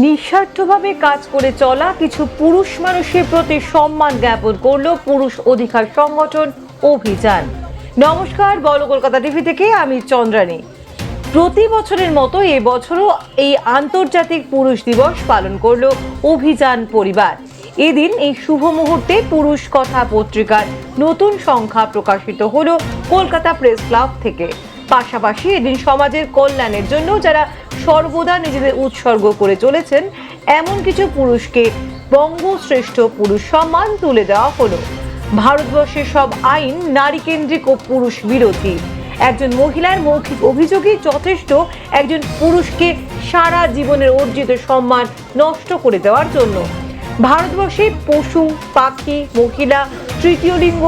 নিঃস্বার্থভাবে কাজ করে চলা কিছু পুরুষ মানুষের প্রতি সম্মান জ্ঞাপন করল পুরুষ অধিকার সংগঠন অভিযান। নমস্কার, বল কলকাতা টিভি থেকে আমি চন্দ্রানী। প্রতি বছরের মতো এবছরও এই আন্তর্জাতিক পুরুষ দিবস পালন করল অভিযান পরিবার। এদিন এই শুভ মুহূর্তে পুরুষ কথা পত্রিকার নতুন সংখ্যা প্রকাশিত হলো কলকাতা প্রেস ক্লাব থেকে। পাশাপাশি এদিন সমাজের কল্যাণের জন্য যারা সর্বদা নিজেদের উৎসর্গ করে চলেছেন, এমন কিছু পুরুষকে বঙ্গশ্রেষ্ঠ পুরুষ সম্মান তুলে দেওয়া হলো। ভারতবর্ষের সব আইন নারী কেন্দ্রিক ও পুরুষ বিরোধী। একজন মহিলার মৌখিক অভিযোগই যথেষ্ট একজন পুরুষকে সারা জীবনের অর্জিত সম্মান নষ্ট করে দেওয়ার জন্য। ভারতবর্ষে পশু, পাখি, মহিলা, তৃতীয় লিঙ্গ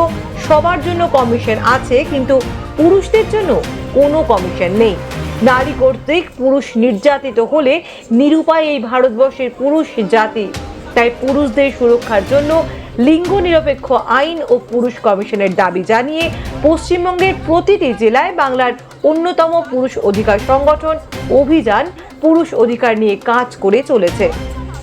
সবার জন্য কমিশন আছে, কিন্তু পুরুষদের জন্য কোনো কমিশন নেই। নারী কর্তৃক পুরুষ নির্যাতিত হলে নিরুপায় এই ভারতবর্ষের পুরুষ জাতি। তাই পুরুষদের সুরক্ষার জন্য লিঙ্গ নিরপেক্ষ আইন ও পুরুষ কমিশনের দাবি জানিয়ে পশ্চিমবঙ্গের প্রতিটি জেলায় বাংলার অন্যতম পুরুষ অধিকার সংগঠন অভিযান পুরুষ অধিকার নিয়ে কাজ করে চলেছে।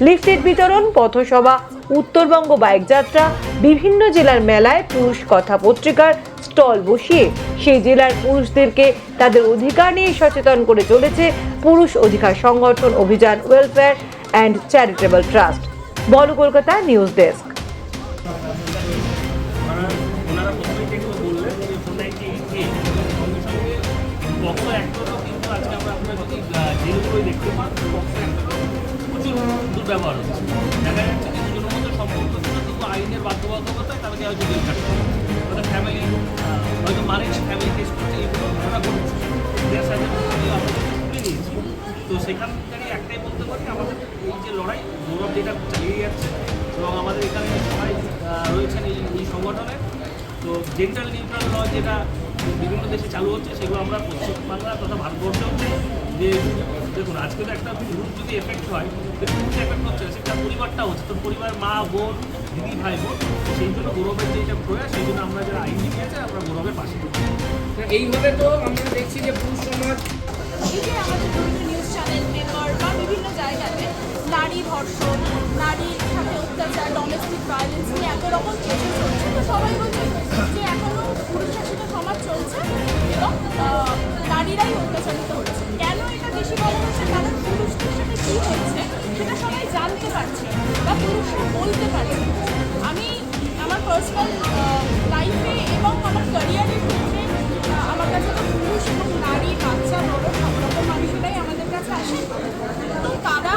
লিফলেট বিতরণ, পথসভা, উত্তরবঙ্গ বাইক যাত্রা, বিভিন্ন জেলার মেলায় পুরুষ কথা পত্রিকার স্টল বসিয়ে সেই জেলার পুরুষদেরকে তাদের অধিকার নিয়ে সচেতন করে চলেছে পুরুষ অধিকার সংগঠন অভিযান ওয়েলফেয়ার অ্যান্ড চ্যারিটেবল ট্রাস্ট বল কলকাতা নিউজ ডেস্ক দেখা যাচ্ছে যে সম্পর্ক ছিল আইনের বাধ্যবাধকতায় ফ্যামিলি হয়তো ম্যারেজ ফ্যামিলি কেস করছে এগুলো ওরা করছে দেশ আছে নিয়েছি তো সেখান থেকে একটাই বলতে পারি, আমাদের এই যে লড়াই, গৌরব যেটা চালিয়ে যাচ্ছে, এবং আমাদের এখানে সবাই রয়েছেন এই এই সংগঠনে। তো জেন্ডার নিউট্রাল ল যেটা বিভিন্ন দেশে চালু হচ্ছে, সেগুলো আমরা পশ্চিমবাংলা তথা ভারতবর্ষেও যে দেখুন আজকে তো একটা গ্রুপ যদি এফেক্ট হয় এফেক্ট হচ্ছে সেটা পরিবারটা হচ্ছে। তো পরিবার মা বোন দিদি ভাই বোন সেই জন্য গৌরবের যে এটা প্রয়াস সেই জন্য আমরা যারা আইন নিয়েছে আমরা গৌরবের পাশে। এইভাবে তো আমরা দেখছি যে পুরুষ সমাজ এই যে আমাদের বিভিন্ন নিউজ চ্যানেল পেপার বা বিভিন্ন জায়গাতে নারী ধর্ষণ নারীর সাথে অত্যাচার ডোমেস্টিক ভায়োলেন্স নিয়ে এত রকম কেসেস হচ্ছে তো সবাই বলছে যে এখনও পুরুষ শাসিত সমাজ চলছে এবং নারীরাই অত্যাচারিত হচ্ছে। বেশি হচ্ছে কারণ পুরুষদের সাথে কী হচ্ছে সেটা সবাই জানতে পারছে বা পুরুষরা বলতে পারছে। আমি আমার পার্সোনাল লাইফে এবং আমার ক্যারিয়ারের ক্ষেত্রে আমার কাছে তো পুরুষ এবং নারী, বাচ্চা, বড় সব রকম মানুষেরাই আমাদের কাছে আসে। তো তারা,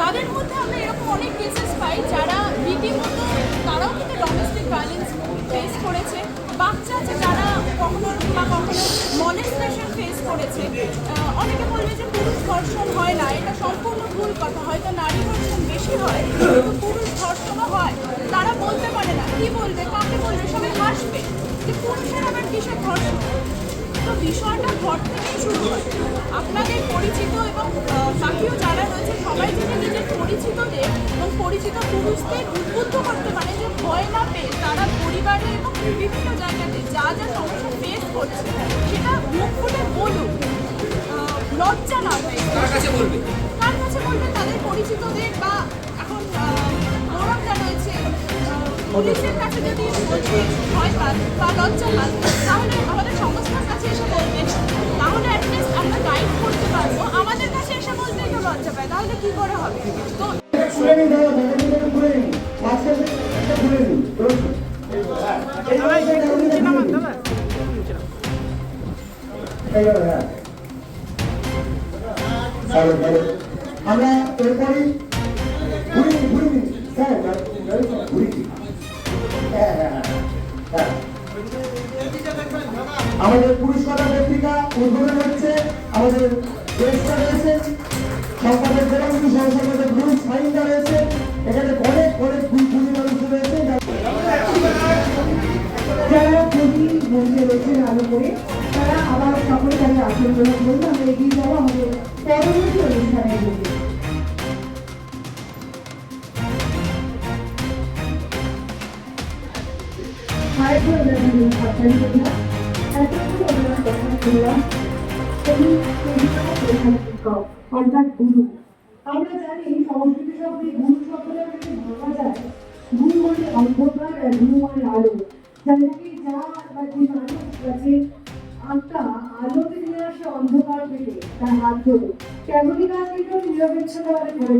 তাদের মধ্যে আমরা এরকম অনেক কেসেস পাই যারা রীতিমতো, তারাও কিন্তু ডোমেস্টিক ভায়োলেন্স ফেস করেছে। বাচ্চা আছে যারা কখনো বা কখনো মনেস্টেশন ফেস করেছে অনেকে বলবে যে পুরুষ ধর্ষণ হয় না, এটা সম্পূর্ণ ভুল কথা। হয়তো নারী ধর্ষণ বেশি হয়, কিন্তু পুরুষ ধর্ষণও হয়। তারা বলতে পারে না, কি বলবে, কাকে বলবে, সবাই হাসবে যে পুরুষের আবার কিসের ধর্ষণ? তো বিষয়টা ঘর থেকেই শুরু হয়। আপনাদের পরিচিত এবং বাকিও যারা রয়েছে সবাই যদি নিজের পরিচিতদের এবং পরিচিত পুরুষদের উদ্বুদ্ধ করতে পারে যে ভয় না পেয়ে তারা পরিবারে এবং বিভিন্ন জায়গাতে যা যা সমস্যা ফেস করছে সেটা মুখ বলুক আহ, লজ্জা না পেয়ে। কার কাছে বলবে? তাদের পরিচিতদের বা এখন গৌরবটা রয়েছে পুলিশের কাছে যদি ভয় পান বা লজ্জা পান, তাহলে আমাদের সংস্থার কাছে এসে বলবেন। তাহলে অ্যাটলিস্ট আমরা গাইড করতে পারব। আমাদের কাছে এসে বলতে কেউ লজ্জা পায়, তাহলে কি করে হবে? তো আমরা এরপরে ঘুরে নিন স্যার ঘুরে আমাদের পুরুষ কথা পত্রিকা উদ্বোধন হচ্ছে, আমাদের রয়েছে সম্পাদক দেবাংশু সহসম্পাদক ফাইন্ডার রয়েছে এখানে অনেক অনেক মানুষ রয়েছে যারা রয়েছেন আলো করে। তারা আবার সকলে তাদের করুন আমরা এগিয়ে যাব, আমাদের পরবর্তী অনুষ্ঠানের অর্থাৎ আমরা জানি সংস্কৃতি শব্দে গুরু যদি মানে অন্ধকার আর আলো যাদেরকে যা বা যে মানুষ বা তার হাত ধরে তেমনই কাজ কিন্তু নিরপেক্ষভাবে করে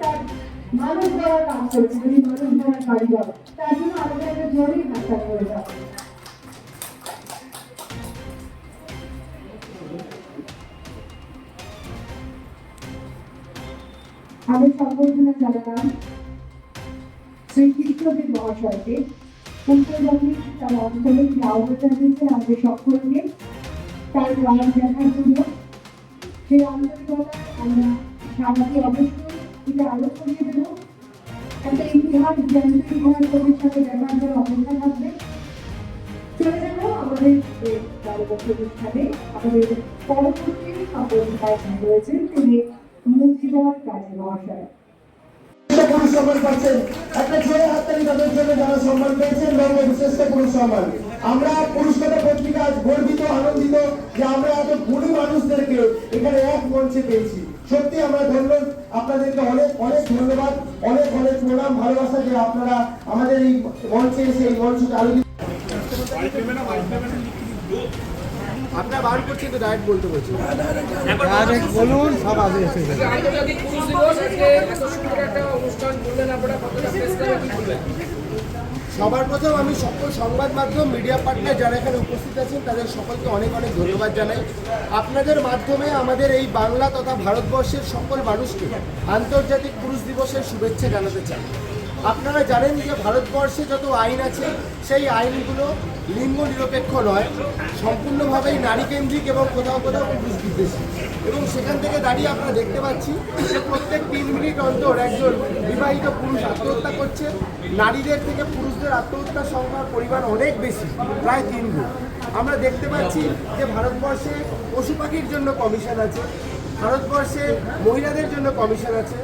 তার তিনি মানুষ গড়ার কারিগর তার জন্য আমাদের একটা জোরেই হাতটা করে যাওয়া আমি সম্বর্ধনা জানালাম। শ্রী কৃষ্ণদেব মহাশয়কে তার যে আহ্বান দিয়েছেন আমাদের সকলকে তার দেখার জন্য সেই আন্তরিকতায় আমরা সবাইকে অবশ্যই এটা আলো করিয়ে দেবো। একটা ইতিহাস জ্ঞানের ইতিহাস কবির সাথে দেখার জন্য অপেক্ষা থাকবে। চলে যাব আমাদের অনুষ্ঠানে। আমাদের পরবর্তী সম্পর্ক রয়েছেন, তিনি মুজিবর কাজী মহাশয় এখানে এক মঞ্চে পেয়েছি সত্যি আমরা ধন্য আপনাদেরকে অনেক অনেক ধন্যবাদ অনেক অনেক ভালোবাসা যে আপনারা আমাদের এই মঞ্চে এসে এই মঞ্চকে আলোকিত আপনার বার করছেন তো ডাইরেক্ট বলতে বলছি কতটা প্রেস ক্লাবে কি করবেন সবার প্রথম আমি সকল সংবাদ মাধ্যম মিডিয়া পার্টনার যারা এখানে উপস্থিত আছেন তাদের সকলকে অনেক অনেক ধন্যবাদ জানাই। আপনাদের মাধ্যমে আমাদের এই বাংলা তথা ভারতবর্ষের সকল মানুষকে আন্তর্জাতিক পুরুষ দিবসের শুভেচ্ছা জানাতে চাই। আপনারা জানেন যে ভারতবর্ষে যত আইন আছে, সেই আইনগুলো লিঙ্গ নিরপেক্ষ নয়, সম্পূর্ণভাবেই নারী কেন্দ্রিক এবং কোথাও কোথাও পুরুষ বিদ্বেষী এবং সেখান থেকে দাঁড়িয়ে আমরা দেখতে পাচ্ছি যে প্রত্যেক তিন মিনিট অন্তর একজন বিবাহিত পুরুষ আত্মহত্যা করছে। নারীদের থেকে পুরুষদের আত্মহত্যার সংখ্যার পরিমাণ অনেক বেশি, প্রায় তিন গুণ আমরা দেখতে পাচ্ছি যে ভারতবর্ষে পশু পাখির জন্য কমিশন আছে ভারতবর্ষে মহিলাদের জন্য কমিশন আছে,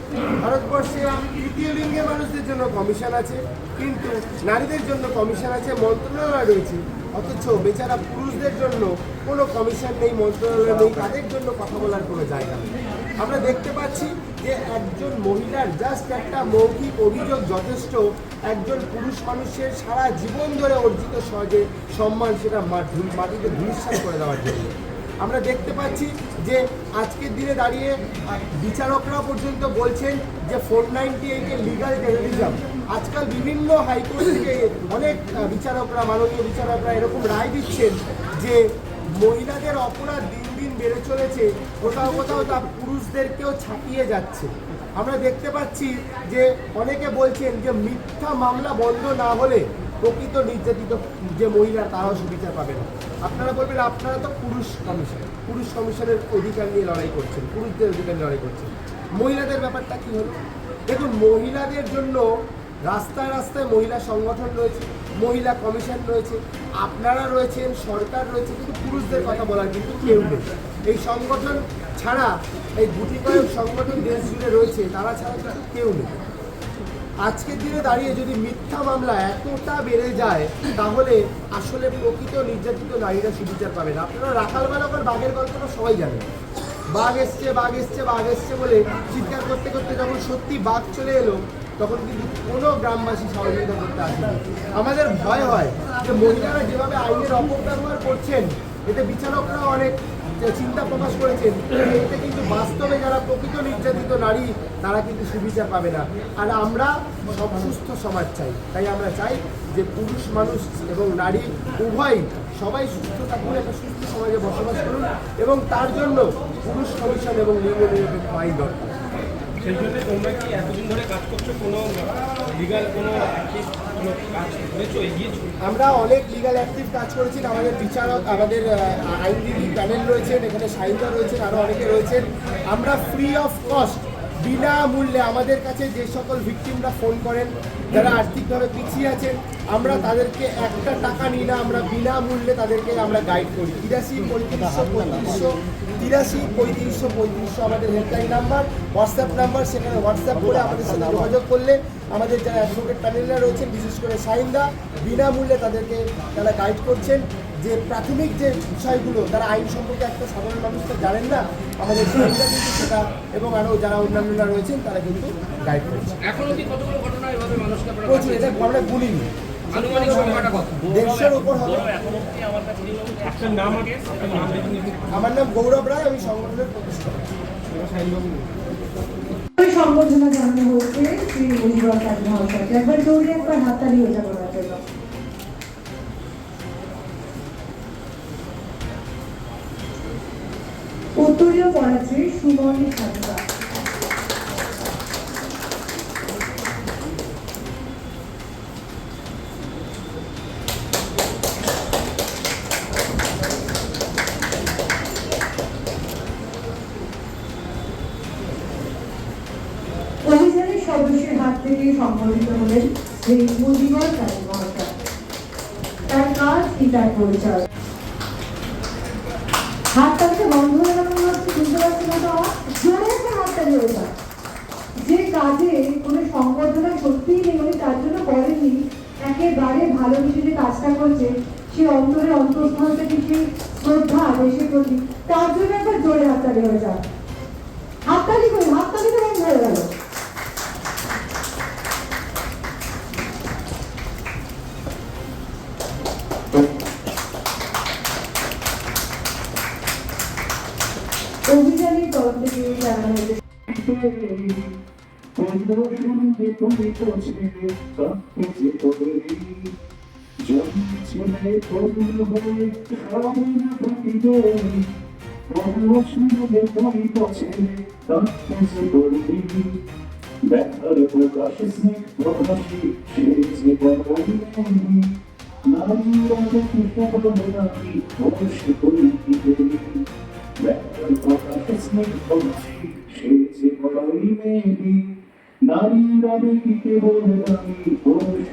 ভারতবর্ষে তৃতীয় লিঙ্গের মানুষদের জন্য কমিশন আছে, কিন্তু নারীদের জন্য কমিশন আছে, মন্ত্রণালয় রয়েছে। অথচ বেচারা পুরুষদের জন্য কোনো কমিশন নেই, মন্ত্রণালয় নেই, তাদের জন্য কথা বলার কোনো জায়গা নেই। আমরা দেখতে পাচ্ছি যে একজন মহিলার জাস্ট একটা মৌখিক অভিযোগ যথেষ্ট। একজন পুরুষ মানুষের সারা জীবন ধরে অর্জিত সহজে সম্মান, সেটা মাটিতে ধূলিসাৎ করে দেওয়ার জন্য। আমরা দেখতে পাচ্ছি যে আজকের দিনে দাঁড়িয়ে বিচারকরা পর্যন্ত বলছেন যে ফোর নাইনটি এইটের লিগাল টেরোরিজম আজকাল বিভিন্ন হাইকোর্ট থেকে অনেক বিচারকরা, মাননীয় বিচারকরা এরকম রায় দিচ্ছেন যে মহিলাদের অপরাধ দিন দিন বেড়ে চলেছে, কোথাও কোথাও তা পুরুষদেরকেও ছাপিয়ে যাচ্ছে। আমরা দেখতে পাচ্ছি যে অনেকে বলছেন যে মিথ্যা মামলা বন্ধ না হলে প্রকৃত নির্যাতিত যে মহিলা, তারাও সুবিচার পাবে না। আপনারা বলবেন, আপনারা তো পুরুষ কমিশন পুরুষ কমিশনের অধিকার নিয়ে লড়াই করছেন, পুরুষদের অধিকার নিয়ে লড়াই করছেন। মহিলাদের ব্যাপারটা কি হলো? দেখুন, মহিলাদের জন্য রাস্তায় রাস্তায় মহিলা সংগঠন রয়েছে, মহিলা কমিশন রয়েছে, আপনারা রয়েছেন, সরকার রয়েছে, কিন্তু পুরুষদের কথা বলার কিন্তু কেউ নেই। এই সংগঠন ছাড়া, এই গুটি কয়েক সংগঠন দেশ জুড়ে রয়েছে, তারা ছাড়া কেউ নেই। আজকের দিনে দাঁড়িয়ে যদি মিথ্যা মামলা এতটা বেড়ে যায়, তাহলে আসলে প্রকৃত নির্যাতিত নারীরা সুবিচার পাবে না। আপনারা রাখাল বালকের বাঘের গল্পটা সবাই জানেন। বাঘ এসছে বাঘ এসছে বাঘ এসছে বলে চিৎকার করতে করতে যখন সত্যি বাঘ চলে এলো, তখন কিন্তু কোনো গ্রামবাসী সহযোগিতা করতে আসেনি। আমাদের ভয় হয় যে মহিলারা যেভাবে আইনের অপব্যবহার করছেন, এতে বিচারকরা অনেক যে চিন্তা প্রকাশ করেছেন, এতে কিন্তু বাস্তবে যারা প্রকৃত নির্যাতিত নারী, তারা কিন্তু সুবিধা পাবে না। আর আমরা সব সুস্থ সমাজ চাই। তাই আমরা চাই যে পুরুষ মানুষ এবং নারী উভয় সবাই সুস্থ থাকুন একটা সুস্থ সমাজে বসবাস করুন এবং তার জন্য পুরুষ কমিশন এবং লিঙ্গ নিরপেক্ষ আইন দরকার। সেই জন্য তোমরা কি এতদিন ধরে কাজ করছ? কোনো লিগাল কোনো আমরা অনেক লিগাল অ্যাক্টিভ কাজ করেছি। আমাদের বিচারক আমাদের আইনজীবী প্যানেল রয়েছেন, এখানে সাহিত্যা রয়েছেন আরও অনেকে রয়েছেন। আমরা ফ্রি অফ কস্ট বিনামূল্যে আমাদের কাছে যে সকল ভিকটিমরা ফোন করেন, যারা আর্থিকভাবে পিছিয়ে আছেন, আমরা তাদেরকে একটা টাকা নিই না, আমরা বিনামূল্যে তাদেরকে আমরা গাইড করি। তিরাশি পঁয়ত্রিশশো পঁয়ত্রিশশো তিরাশি পঁয়ত্রিশশো পঁয়ত্রিশশো আমাদের হেল্পলাইন নাম্বার হোয়াটসঅ্যাপ নাম্বার সেখানে হোয়াটসঅ্যাপ করে আমাদের সাথে যোগাযোগ করলে আমাদের যারা অ্যাডভোকেট প্যানেলরা রয়েছেন বিশেষ করে সাইন্দা বিনামূল্যে তাদেরকে তারা গাইড করছেন। যে প্রাথমিক যে বিষয়গুলো তারা আইন সম্পর্কে একটা সাধারণ মানুষ তো জানেন না আমাদের স্টুডেন্টরা কিন্তু সেটা এবং আরও যারা অন্যান্যরা রয়েছেন তারা কিন্তু গাইড করছে এখনও কতগুলো ঘটনা এভাবে মানুষকে প্রচুর এটা আমরা গুলিনি আনুমানিক সংখ্যাটা কত? দেড়শোর উপর হবে। গৌরব এখন অব্দি আমার কাছে যেগুলো আপনার নাম আগে আপনার নাম দেখে নিতে আমার নাম গৌরব রায় আমি সংগঠনের প্রতিষ্ঠাতা। সম্বর্ধনা জানানো হচ্ছে শ্রী উজ্জ্বল কাজ মহাশয়কে। একবার দৌড়ে একবার হাততালি হয়ে যাব উত্তরীয় পড়াচ্ছে সুমন খাজুয়া অভিযানের সদস্যের হাত থেকে সংগঠিত হলেন শ্রী মুজিবর কাজী মহাশয় তার কাজ কি তার পরিচয় হাততালিটা বন্ধ হয়ে গেল মনে হচ্ছে বুঝতে পারছি না তো আমার জোরে একটা হাততালি হয়ে যায় যে কাজে কোনো সংবর্ধনা সত্যিই নেই উনি তার জন্য করেননি একেবারে ভালোবেসে যে কাজটা করছে সে অন্তরে থেকে সে শ্রদ্ধা দেশের প্রতি তার জন্য একবার জোরে হাততালি হয়ে যায় হাততালি করি, হাততালি তো বন্ধ হয়ে গেল। অভিযানের তরফ থেকে জানানো হয়েছে। ব্যথার প্রকাশ স্নেহ প্রকাশী সে জীবন নারী রাজা কৃষ্ণ নারী অবশ্য করি ব্যথার প্রকাশ স্নেহ প্রকাশী সে জীবন মেরি নারী রাজা কি কেবল নারী অবশ্য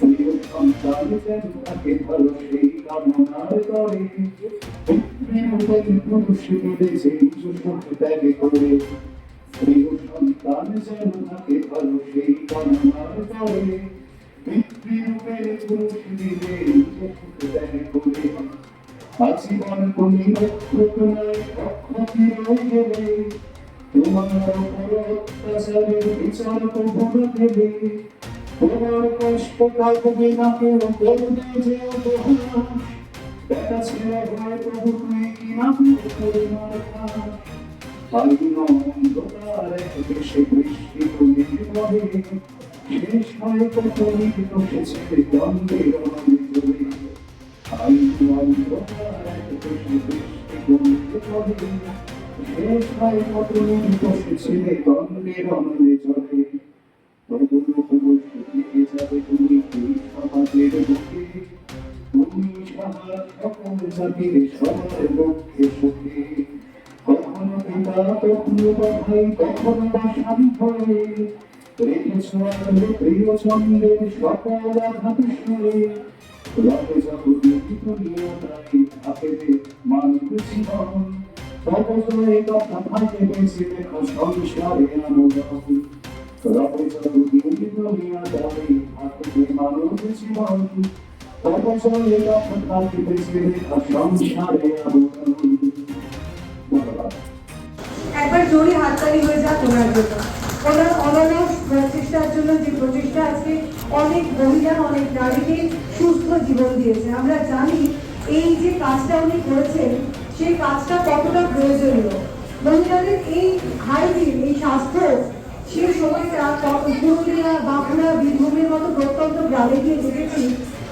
সন্তান যেন তাকে ভালো সেই কামনার করে পুত্রের পুরুষ মিলেছে সুখ ত্যাগ করে স্ত্রী সন্তান যেন তাকে ভালো সেই কামনার করে মিলে আজীবন তুমি তোমার অত্যাচারের বিচার কখনো দেবে তোমার কষ্ট কাটবে না কেউ করবে যে উপহাস দেখা ছেলে হয় প্রভু তুই কি না করুণার অন্ধকার এক দেশে বৃষ্টি তুমি বহে শেষ হয় কত নির্দোষ ছেলে দ্বন্দ্বের তুমি বহে শেষ হয় কত নির্দোষ ছেলে দ্বন্দ্বের অনন্তরে তবুও পুরুষ দিকে যাবে তুমি সমাজের বুকে তুমি সারা সকল জাতির সবার লক্ষ্যে সুখে কখনো পিতা কখনো বা ভাই কখনো বা একবার হাততালি হয়ে যাক ওনার জন্য। ওনার জন্য যে প্রচেষ্টা আজকে অনেক মহিলা, অনেক নারীকে সুস্থ জীবন দিয়েছে। আমরা জানি এই যে কাজটা উনি করেছেন, সেই কাজটা কতটা প্রয়োজনীয়? মহিলাদের এই হাইজিন এই স্বাস্থ্য সেই সময়টা পুরুলিয়া বাঁকুড়া বীরভূমের মতো প্রত্যন্ত গ্রামে গিয়ে দেখেছি,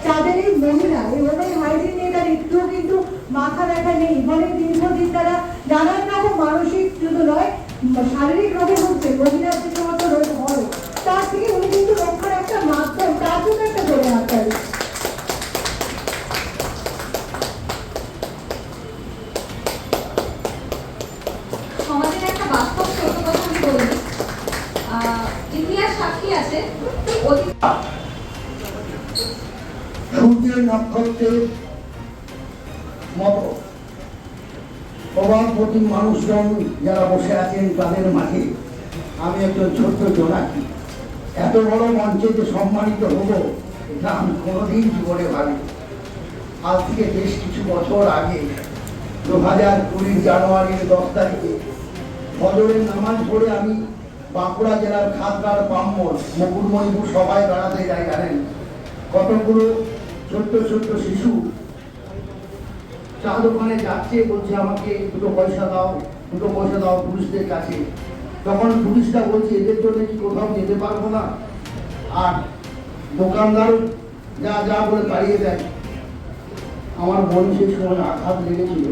তাদের এই মহিলা ওমেন হাইজিন নিয়ে তার একটুও কিন্তু মাথা ব্যথা নেই। ফলে দীর্ঘদিন তারা নানান রকম মানসিক শুধু নয় শারীরিক রোগে হচ্ছে মহিলার যে সমস্ত রোগ হয়। তার থেকে উনি কিন্তু রক্ষার একটা মাধ্যম জন্য একটা ধরে হাততালি সমাজের একটা বাস্তব সত্য কথা আমি বলি আহ, ইতিহাস সাক্ষী আছে অতীত সূর্যের নক্ষত্রের মতো প্রবাদপতি মানুষজন যারা বসে আছেন তাদের মাঝে আমি একজন ছোট্ট জোনাকি। এত বড় মঞ্চে যে সম্মানিত হব এটা আমি কোনোদিন জীবনে ভাবি আজ থেকে বেশ কিছু বছর আগে দু হাজার কুড়ির জানুয়ারির দশ তারিখে ফজরের নামাজ পড়ে আমি বাঁকুড়া জেলার খাতড়ার ব্রাহ্মণ মুকুটমণিপুর সবাই বেড়াতে যাই জানেন। কতগুলো ছোট্ট ছোট্ট শিশু চা দোকানে যাচ্ছে, বলছে আমাকে দুটো পয়সা দাও, দুটো পয়সা দাও পুলিশদের কাছে। তখন টুরিস্টরা বলছে, এদের জন্য কি কোথাও যেতে পারব না? আর দোকানদার যা যা বলে তাড়িয়ে দেয়। আমার মনে সেই সময় আঘাত লেগেছিল।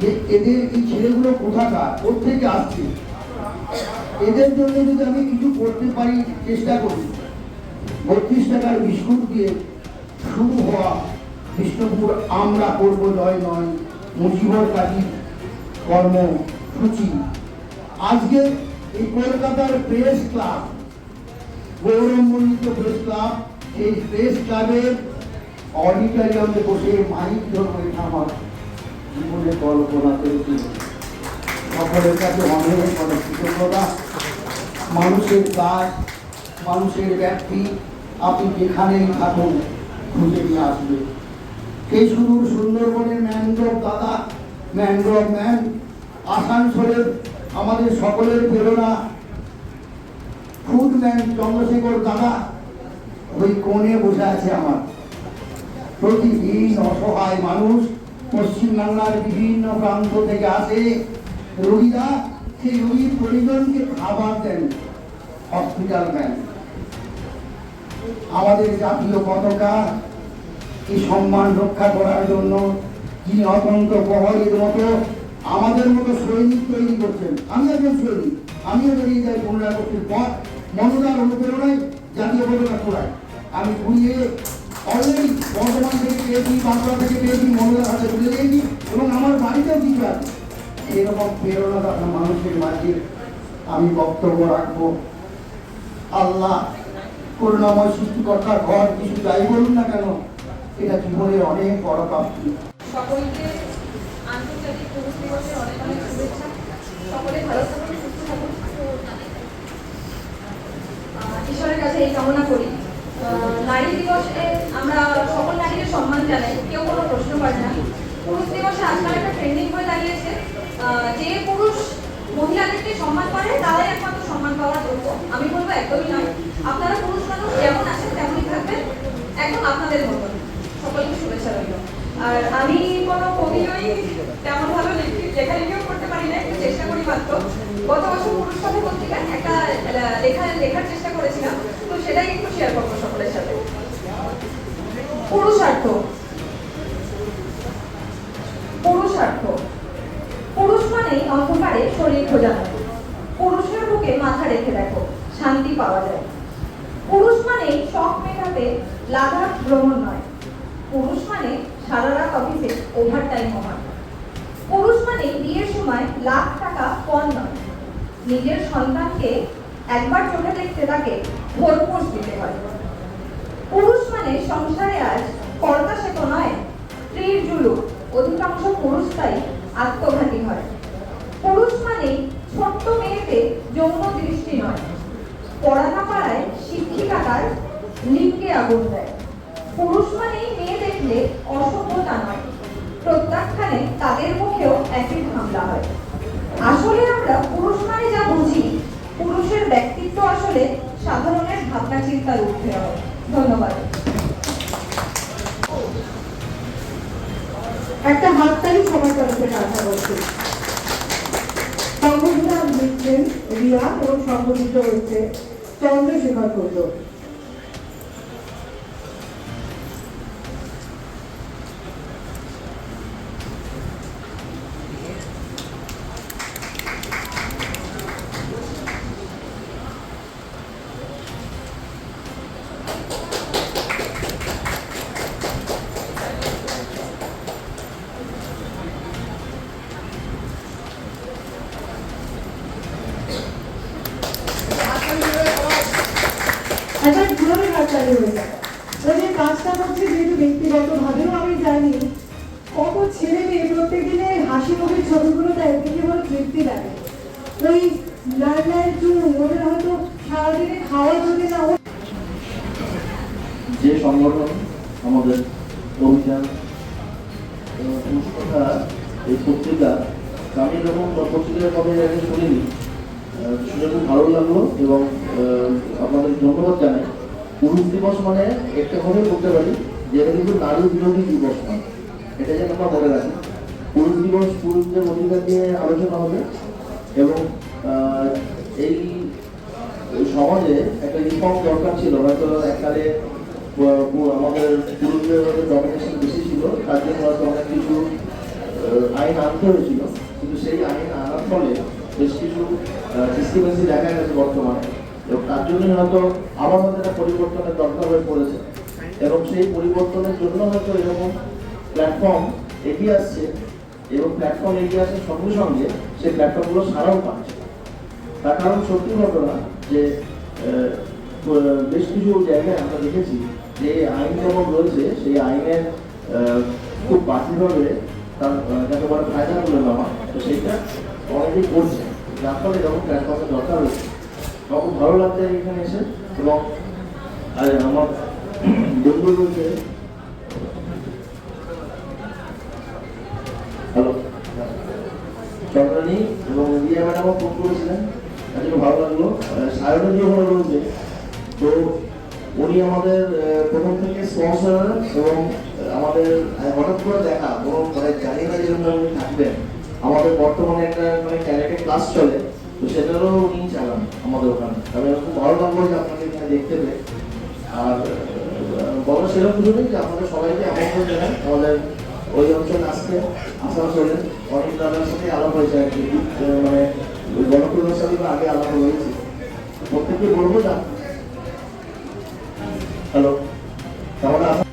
যে এদের এই ছেলেগুলো কোথাকার কোথেকে আসছে? এদের জন্য যদি আমি কিছু করতে পারি, চেষ্টা করি। বত্রিশ টাকার বিস্কুট দিয়ে শুরু হওয়া বিষ্ণুপুর আমরা করব জয় নয় মুজিবর কাজী কর্মসূচি। আজকে এই কলকাতার প্রেস ক্লাব গৌরবমণ্ডিত প্রেস ক্লাব এই প্রেস ক্লাবের অডিটোরিয়ামে বসে মাইক ধরবো আমার জীবনে কল্পনা করেছি। সকলের কাছে অনেক অনেক কৃতজ্ঞতা। মানুষের কাজ, মানুষের ব্যক্তি আপনি যেখানেই থাকুন, খুঁজে নিয়ে আসবে। সেই সুদূর সুন্দরবনের ম্যানগ্রোভ দাদা, ম্যানগ্রোভ ম্যান, আসানসোলের আমাদের সকলের প্রেরণা। ফুডম্যান চন্দ্রশেখর দাদা, ওই কোণে বসে আছে আমার। প্রতিদিন অসহায় মানুষ পশ্চিমবাংলার বিভিন্ন প্রান্ত থেকে আসে। রোগীরা সেই রোগীর পরিজনকে খাবার দেন হসপিটাল দেন আমাদের জাতীয় পতাকা, এই সম্মান রক্ষা করার জন্য যিনি অতন্ত্র প্রহরীর মতো আমাদের মতো সৈনিক তৈরি করছেন। আমি একজন সৈনিক। আমিও বেরিয়ে যাই পনেরো আগস্টের পর মনোদার অনুপ্রেরণায় জাতীয় পতাকা ছড়াই আমি ঘুরিয়ে অলরেডি বর্ধমান থেকে পেয়েছি, বাংলা থেকে পেয়েছি মনোদার হাতে তুলে দিয়েছি এবং আমার বাড়িতেও কিছু আছে। এরকম প্রেরণা প্রেরণাদাতা মানুষের মাঝে আমি বক্তব্য রাখব। আল্লাহ করুণাময় সৃষ্টিকর্তার ঘর, কিছু যাই বলুন না কেন, এটা জীবনের অনেক বড় প্রাপ্তি ঈশ্বরের কাছে এই কামনা করি। নারী দিবসে আমরা সকল নারীকে সম্মান জানাই, কেউ কোনো প্রশ্ন করে না। পুরুষ দিবসে আজকাল একটা ট্রেন্ডিং হয়ে দাঁড়িয়েছে। যে পুরুষ মহিলাদেরকে সম্মান করে, তারাই একমাত্র সম্মান পাওয়ার যোগ্য। আমি বলব একদমই নয়। আপনারা পুরুষ মানুষ যেমন আছেন তেমনই থাকবেন। একদম আপনাদের মতন। সকলকে শুভেচ্ছা রইল। আর আমি কোনো কবি নই তেমন ভালো লেখি লেখালেখিও করতে পারি না একটু চেষ্টা করি মাত্র। গত বছর পুরুষ কথা পত্রিকায় একটা লেখা, লেখার চেষ্টা করেছিলাম। তো সেটাই একটু শেয়ার করব সকলের সাথে। পুরুষার্থ। মানেই অন্ধকারে শরীর খোঁজানো পুরুষের বুকে মাথা রেখে দেখো, শান্তি পাওয়া যায়। পুরুষ মানেই শখ মেটাতে লাদাখ ভ্রমণ নয়। পুরুষ মানে সারা রাত অফিসে ওভার টাইম হওয়ার পুরুষ মানে বিয়ের সময় লাখ টাকা পণ নয়। নিজের সন্তানকে একবার চোখে দেখতে তাকে ভরপুর দিতে হয়। পুরুষ মানে সংসারে আজ কর্তা শেখো নয়, স্ত্রীর জুলু অধিকাংশ পুরুষ তাই আত্মঘাতী হয়। পুরুষ মানে ছোট্ট মেয়েতে যৌন দৃষ্টি নয়। পড়া না পাড়ায় শিক্ষিকাকার লিঙ্গে আগুন দেয়। পুরুষ মানেই মেয়ে দেখলে অসভ্যতা নয়। প্রত্যাখ্যানে তাদের মুখেও অ্যাসিড হামলা হয়। আসলে আমরা পুরুষ মানে যা বুঝি, পুরুষের ব্যক্তিত্ব আসলে সাধারণের ভাবনা চিন্তার উঠতে হয় ধন্যবাদ। একটা হাততালি সবার তরফ আশা করছি। সংবর্ধনা হয়েছে রিয়া এবং সংগঠিত হচ্ছে চন্দ্রশেখর কুন্ডু একবার ঘুরে হাততালি হয়ে যায় ও কাজটা করছে যেহেতু ব্যক্তিগতভাবেও আমি জানি, কত ছেলে মেয়ে প্রত্যেক দিনে হাসি মুখের ছবিগুলো দেয় বড় তৃপ্তি লাগে ওই লাল লাল চুল ওদের হয়তো সারাদিনে খাওয়া জোটে না। যে সংগঠন আমাদের অভিযান অনুষ্ঠানটা এই পত্রিকা আমি যখন পত্রিকার কথা শুনিনি শুনে খুব ভালো লাগল, এবং আপনাদের ধন্যবাদ জানাই। পুরুষ দিবস মানে একটা কথাই বলতে পারি যে এটা কিন্তু নারী বিরোধী দিবস নয়। এটা যেন আমরা মনে রাখি। পুরুষ দিবস পুরুষদের অধিকার নিয়ে আলোচনা হবে এবং এই সমাজে একটা রিফর্ম দরকার ছিল। হয়তো এককালে আমাদের পুরুষদের ডমিনেশন বেশি ছিল, তার জন্য হয়তো অনেক কিছু আইন আনতে হয়েছিল। কিন্তু সেই আইন আনার ফলে বেশ কিছু ডিসক্রিপেন্সি দেখা গেছে বর্তমানে। এবং তার জন্যই হয়তো আবার হয়তো একটা পরিবর্তনের দরকার হয়ে পড়েছে। এবং সেই পরিবর্তনের জন্য হয়তো এরকম প্ল্যাটফর্ম এগিয়ে আসছে এবং প্ল্যাটফর্ম এগিয়ে আসার সঙ্গে সঙ্গে সেই প্ল্যাটফর্মগুলো সারাও পাচ্ছে। তার কারণ সত্যি ঘটনা যে বেশ কিছু জায়গায় আমরা দেখেছি যে আইন যেমন রয়েছে, সেই আইনের খুব বাড়তিভাবে তার যাকে বলে ফায়দা তুলে নেওয়া, তো সেইটা অনেকেই করছে। যার ফলে যখন প্ল্যাটফর্মের দরকার হয়েছে তখন ভালো লাগছে এখানে এসে? এবং, আর আমার বন্ধু রয়েছে হ্যালো চন্দ্রানী এবং রিয়া ম্যাডামও ফোন করেছিলেন। জন্য ভালো লাগল। সায়নী ওখানে রয়েছে তো উনি আমাদের প্রথম থেকে স্পন্সর এবং আমাদের হঠাৎ করে দেখা, কোনো মানে জানি না যে উনি থাকবেন। আমাদের বর্তমানে একটা মানে ক্যারেটে ক্লাস চলে। তো সেটারও উনি চালান আমাদের ওখানে। তবে খুব ভালো লাগল যে আপনাকে এখানে দেখতে পেয়ে আর বলো সেরকম কিছু নেই যে আপনাদের সবাইকে আমন্ত্রণ জানাই আমাদের ওই অঞ্চলে আসতে আসানসোলে অনেক দাদার সাথে আলাপ হয়েছে আর কি। মানে ওই গণপ্রজার সাথে আগে আলাপ হয়েছে। প্রত্যেককে বলব না হ্যালো তাহলে আসা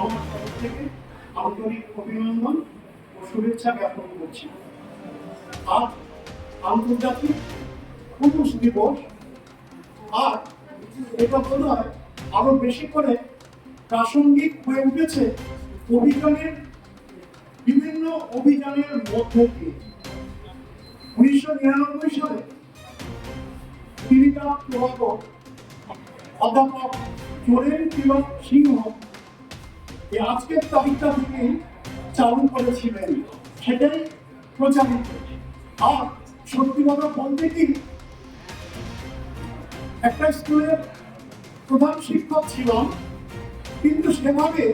আমার তরফ থেকে আন্তরিক অভিনন্দন ও শুভেচ্ছা জ্ঞাপন করছি। আন্তর্জাতিক পুরুষ দিবস। আর এটা বোধ হয় আরও বেশি করে প্রাসঙ্গিক হয়ে উঠেছে অভিযানের বিভিন্ন অভিযানের মধ্যে দিয়ে। উনিশশো নিরানব্বই সালে তিরিটা প্রভাবক অধ্যাপক চোরেন তিলক সিংহ এই আজকের তারিখটা থেকে চালু করেছিলেন। সেটাই প্রচারিত। আর সত্যি কথা বলতে কি, একটা স্কুলের প্রধান শিক্ষক কিন্তু সেভাবে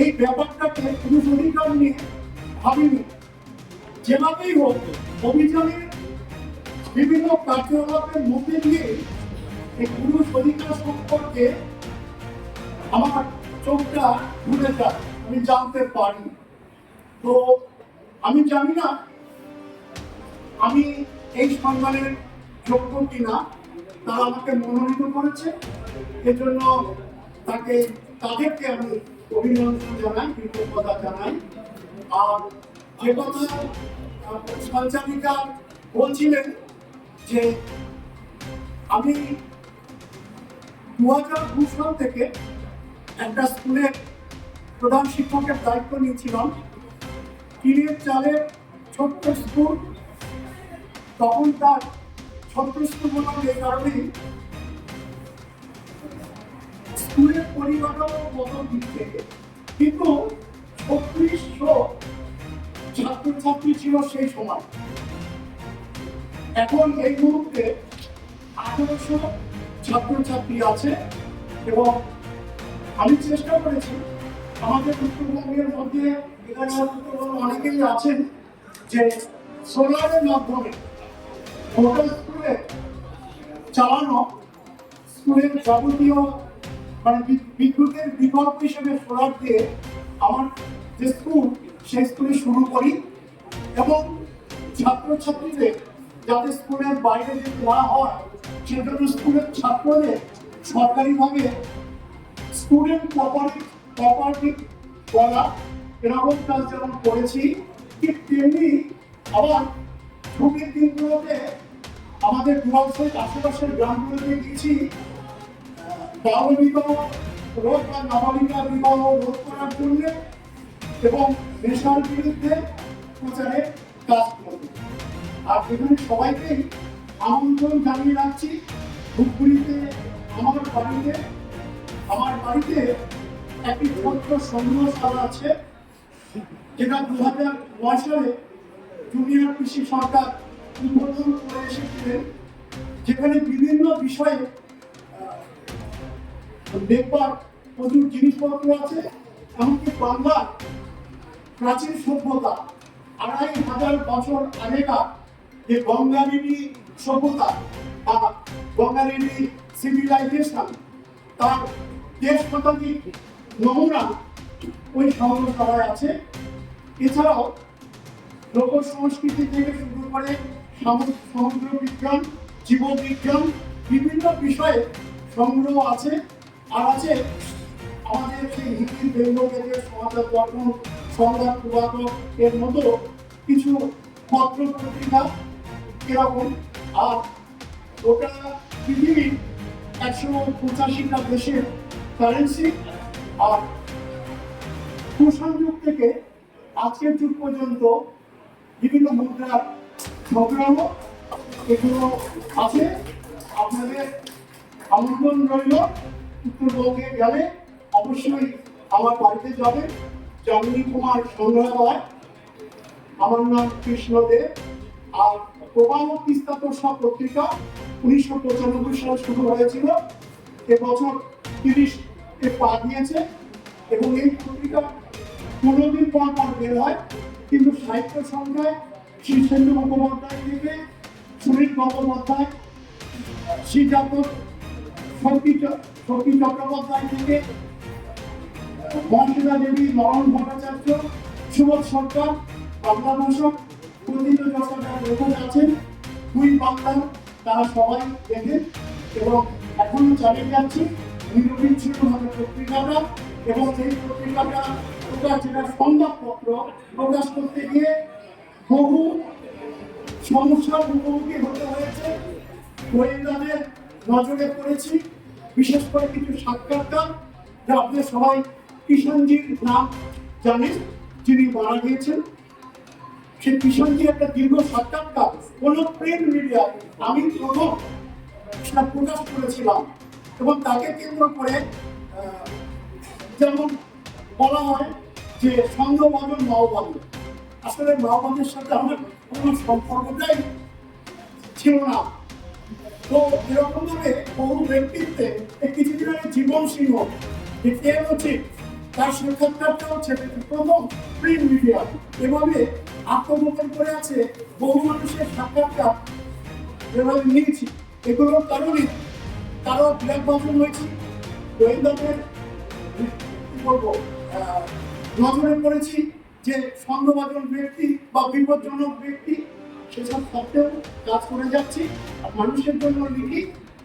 এই ব্যাপারটাকে পুরুষ অধিকার নিয়ে ভাবিনি। যেভাবেই হোক, অভিযানের বিভিন্ন কার্যকলাপের মধ্যে দিয়ে এই পুরুষ অধিকার সম্পর্কে আমার চোখটা ঘুরে যায় আমি জানতে পারি। তো আমি জানি না আমি এই সম্মানের যোগ্য কিনা, তারা আমাকে মনোনীত করেছে। এজন্য তাকে, তাদেরকে আমি অভিনন্দন জানাই, কৃতজ্ঞতা জানাই। আর যে কথা সঞ্চালিকা বলছিলেন যে আমি দু হাজার দু সাল থেকে একটা স্কুলের প্রধান শিক্ষকের দায়িত্ব নিয়েছিলাম। টিনের চালের ছোট্ট স্কুল, তখন তার ছোট্ট স্কুল বললাম এই কারণেই স্কুলের পরিকাঠামো মতো দিক কিন্তু ছত্রিশশো ছাত্রছাত্রী ছিল সেই সময়। এখন এই মুহূর্তে আঠারোশো ছাত্রছাত্রী আছে এবং আমি চেষ্টা করেছি। আমাদের উত্তরবঙ্গের মধ্যে অনেকেই আছেন যে সোলারের মাধ্যমে গোটা স্কুলে চালানো স্কুলের যাবতীয় মানে বিদ্যুতের বিকল্প হিসেবে সোলার দিয়ে আমার যে স্কুল সেই স্কুলে শুরু করি এবং ছাত্রছাত্রীদের যাতে স্কুলের বাইরে যেতে না হয়, সেজন্য স্কুলের ছাত্রদের সরকারিভাবে স্টুডেন্ট প্রপার্টি প্রপার্টি করা, এরকম কাজ যেমন করেছি, ঠিক তেমনি আবার ছুটির দিনগুলোতে আমাদের ডুয়ার্সের আশেপাশের গ্রামগুলোতে গেছি। বাল বিবাহ রোধ বা নাবালিকা বিবাহ রোধ করার জন্য এবং নেশার বিরুদ্ধে প্রচারে কাজ করব। আর এখানে সবাইকেই আমন্ত্রণ জানিয়ে রাখছি, ধূপগুড়িতে, আমার বাড়িতে আমার বাড়িতে একটি ছোট্ট সংগ্রহশালা আছে, যেটা দু হাজার নয় সালে জুনিয়র কৃষি সরকার উদ্বোধন করে এসেছিলেন, যেখানে বিভিন্ন বিষয়ে দেখবার প্রচুর জিনিসপত্র আছে, এমনকি বাংলার প্রাচীন সভ্যতা, আড়াই হাজার বছর আগেকার যে গঙ্গারিনী সভ্যতা বা গঙ্গারিনী সিভিলাইজেশন তার দেশ শতাধিক নমুনা ওই সংগ্রহশালায় আছে। এছাড়াও লোক সংস্কৃতি থেকে শুরু করে সমুদ্র বিজ্ঞান, জীববিজ্ঞান, বিভিন্ন বিষয়ে সংগ্রহ আছে। আর আছে আমাদের সেই হিন্দি বেঙ্গলের সমাচার দর্পণ সংবাদ প্রভাতক এর মতো কিছু পত্র পত্রিকা এরকম। আর ওটা পৃথিবীর একশো পঁচাশিটা দেশের কারেন্সি আর কুষাণ যুগ থেকে আজকের যুগ পর্যন্ত বিভিন্ন মুদ্রার সংগ্রহ এগুলো আছে। আপনাদের আমন্ত্রণ রইল। উত্তরবঙ্গে গেলে অবশ্যই আমার বাড়িতে যাবে জমিনী কুমার সংগ্রহালয়। আমার নাম কৃষ্ণ দে। আর প্রবাহ তিস্তা প্রসাদ পত্রিকা উনিশশো পঁচানব্বই সালে শুরু হয়েছিল। এবছর তিরিশ পা দিয়েছে এবং এই পত্রিকা পনেরো পর পর বের হয়, কিন্তু সাহিত্য সংখ্যায় শীর্ষেন্দু মুখোপাধ্যায় থেকে সুনীল গঙ্গোপাধ্যায় শ্রীজাত শক্তি শক্তি চট্টোপাধ্যায় থেকে মর্ষিদা দেবী নরণ ভট্টাচার্য, সুবোধ সরকার বাংলা ভাষক প্রদীপ যশোদার লেখক আছেন। দুই বাংলার তারা সবাই দেখেন এবং এখনও চালিয়ে যাচ্ছি নিরবিচ্ছিন্নভাবে প্রকাশ করতে গিয়ে বহু সমস্যার মুখোমুখি হতে হয়েছে গোয়েন্দাদের নজরে পড়েছি বিশেষ করে কিছু সাক্ষাৎকার যা আপনি সবাই কিষাণজির নাম জানেন যিনি মারা গিয়েছেন সেই কিষাণজি একটা দীর্ঘ সাক্ষাৎকার কোন প্রিন্ট মিডিয়া আমি প্রথম সেটা প্রকাশ করেছিলাম। এবং তাকে কেন্দ্র করে যেমন বলা হয় যে সন্দেহভাজন মাওবাদী আসলে মাওবাদের সাথে আমার কোনো সম্পর্কটাই ছিল না। তো এরকম ভাবে বহু ব্যক্তিত্বে এই কিছুদিন আগে জীবন সিংহ, যে কে হচ্ছে তার সাক্ষাৎকারটা হচ্ছে প্রথম প্রিন্ট মিডিয়া। এভাবে আত্মগোপন করে আছে বহু মানুষের সাক্ষাৎকার যেভাবে নিয়েছি। এগুলোর কারণে কারও ব্ল্যাক বাজন হয়েছে। গোয়েন্দাদের বলব? নজরে পড়েছি যে সন্দেহভাজন ব্যক্তি বা বিপজ্জনক ব্যক্তি সেসব সত্ত্বেও কাজ করে যাচ্ছি। মানুষের জন্য লিখি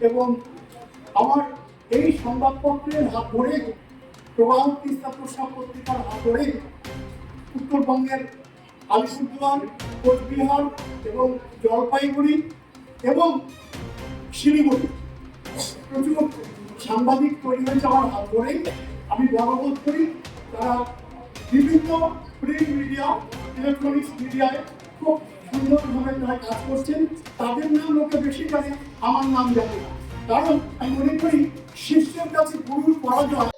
এবং আমার এই সংবাদপত্রের হাত ধরে, প্রবাহ তিস্তা প্রসাদ পত্রিকার হাত ধরে উত্তরবঙ্গের আলিপুরদুয়ার, কোচবিহার এবং জলপাইগুড়ি এবং শিলিগুড়ি প্রচুর সাংবাদিক তৈরি হয়েছে আমার হাত ধরেই আমি গর্ববোধ করি তারা বিভিন্ন প্রিন্ট মিডিয়া ইলেকট্রনিক্স মিডিয়ায় খুব সুন্দরভাবে তারা কাজ করছেন। তাদের নাম লোকে বেশি জানে আমার নাম জানে কারণ আমি মনে করি শিষ্যের কাছে গুরুর পরাজয়।